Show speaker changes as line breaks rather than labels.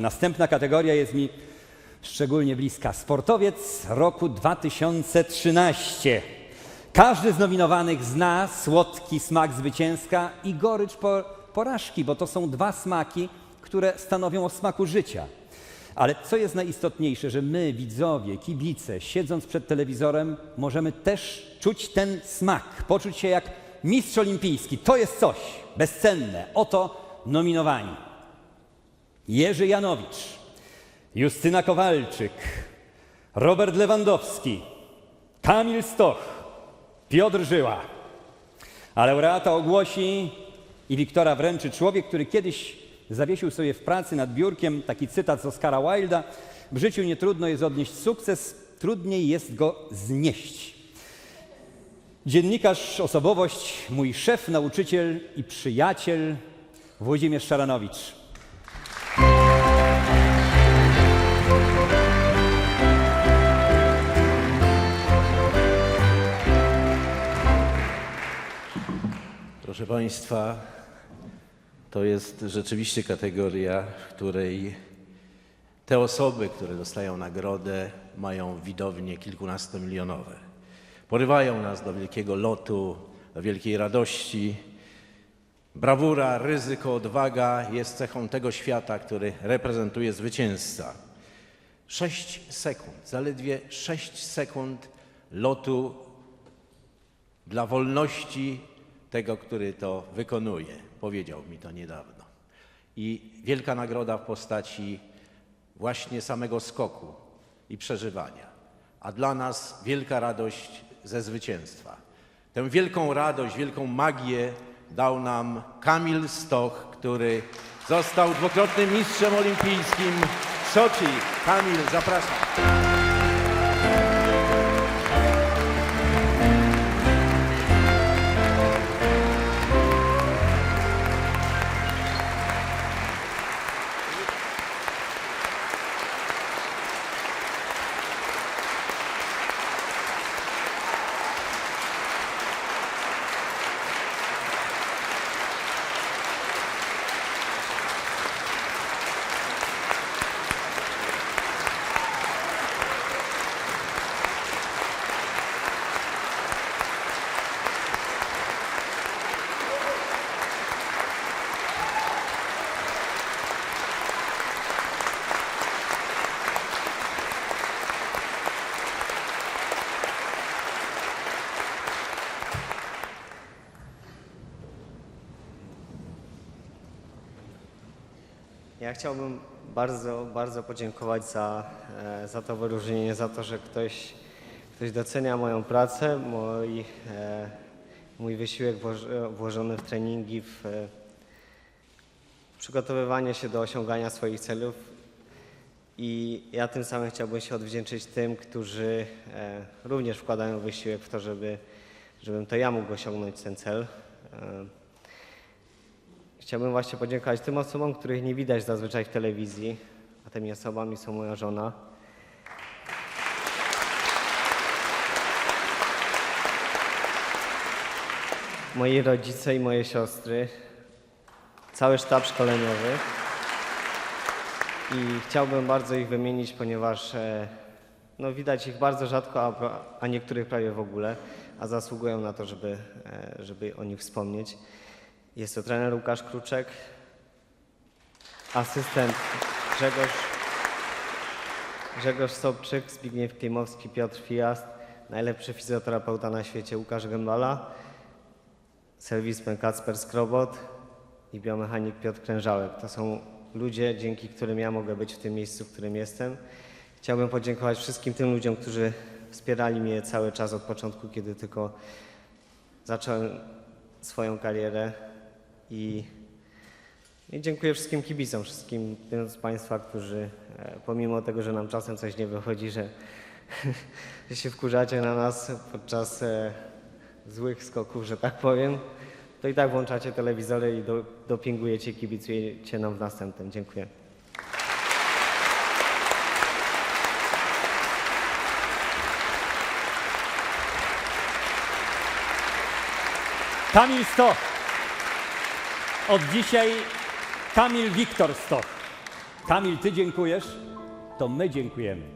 Następna kategoria jest mi szczególnie bliska. Sportowiec roku 2013. Każdy z nominowanych zna słodki smak zwycięska i gorycz po, porażki, bo to są dwa smaki, które stanowią o smaku życia. Ale co jest najistotniejsze, że my, widzowie, kibice, siedząc przed telewizorem, możemy też czuć ten smak, poczuć się jak mistrz olimpijski. To jest coś bezcenne. Oto nominowani. Jerzy Janowicz, Justyna Kowalczyk, Robert Lewandowski, Kamil Stoch, Piotr Żyła. A laureata ogłosi i Wiktora wręczy człowiek, który kiedyś zawiesił sobie w pracy nad biurkiem taki cytat z Oscara Wilda: W życiu nie trudno jest odnieść sukces, trudniej jest go znieść. Dziennikarz, osobowość, mój szef, nauczyciel i przyjaciel Włodzimierz Szaranowicz.
Proszę Państwa, to jest rzeczywiście kategoria, w której te osoby, które dostają nagrodę, mają widownie kilkunastomilionowe. Porywają nas do wielkiego lotu, do wielkiej radości. Brawura, ryzyko, odwaga jest cechą tego świata, który reprezentuje zwycięzca. Sześć sekund, zaledwie sześć sekund lotu dla wolności tego, który to wykonuje. Powiedział mi to niedawno. I wielka nagroda w postaci właśnie samego skoku i przeżywania. A dla nas wielka radość ze zwycięstwa. Tę wielką radość, wielką magię dał nam Kamil Stoch, który został dwukrotnym mistrzem olimpijskim w Soczi. Kamil, zapraszam.
Ja chciałbym bardzo, bardzo podziękować za, e, za to wyróżnienie, za to, że ktoś, ktoś docenia moją pracę, mój, e, mój wysiłek włoż- włożony w treningi, w e, przygotowywanie się do osiągania swoich celów. I ja tym samym chciałbym się odwdzięczyć tym, którzy również wkładają wysiłek w to, żeby, żebym to ja mógł osiągnąć ten cel. Chciałbym właśnie podziękować tym osobom, których nie widać zazwyczaj w telewizji, a tymi osobami są moja żona. Moi rodzice i moje siostry, cały sztab szkoleniowy. I chciałbym bardzo ich wymienić, ponieważ e, no, widać ich bardzo rzadko, a, a niektórych prawie w ogóle, a zasługują na to, żeby, e, żeby o nich wspomnieć. Jest to trener Łukasz Kruczek, asystent Grzegorz, Grzegorz Sobczyk, Zbigniew Klimowski, Piotr Fijast, najlepszy fizjoterapeuta na świecie Łukasz Gębala, serwismen Kacper Skrobot i biomechanik Piotr Krężałek. To są ludzie, dzięki którym ja mogę być w tym miejscu, w którym jestem. Chciałbym podziękować wszystkim tym ludziom, którzy wspierali mnie cały czas od początku, kiedy tylko zacząłem swoją karierę i, i dziękuję wszystkim kibicom, wszystkim tym z Państwa, którzy e, pomimo tego, że nam czasem coś nie wychodzi, że, że się wkurzacie na nas podczas e, złych skoków, że tak powiem, to i tak włączacie telewizory i do, dopingujecie, kibicujecie nam w następnym. Dziękuję.
Kamil Stoch. Od dzisiaj Kamil Wiktor Stoch. Kamil, ty dziękujesz, to my dziękujemy.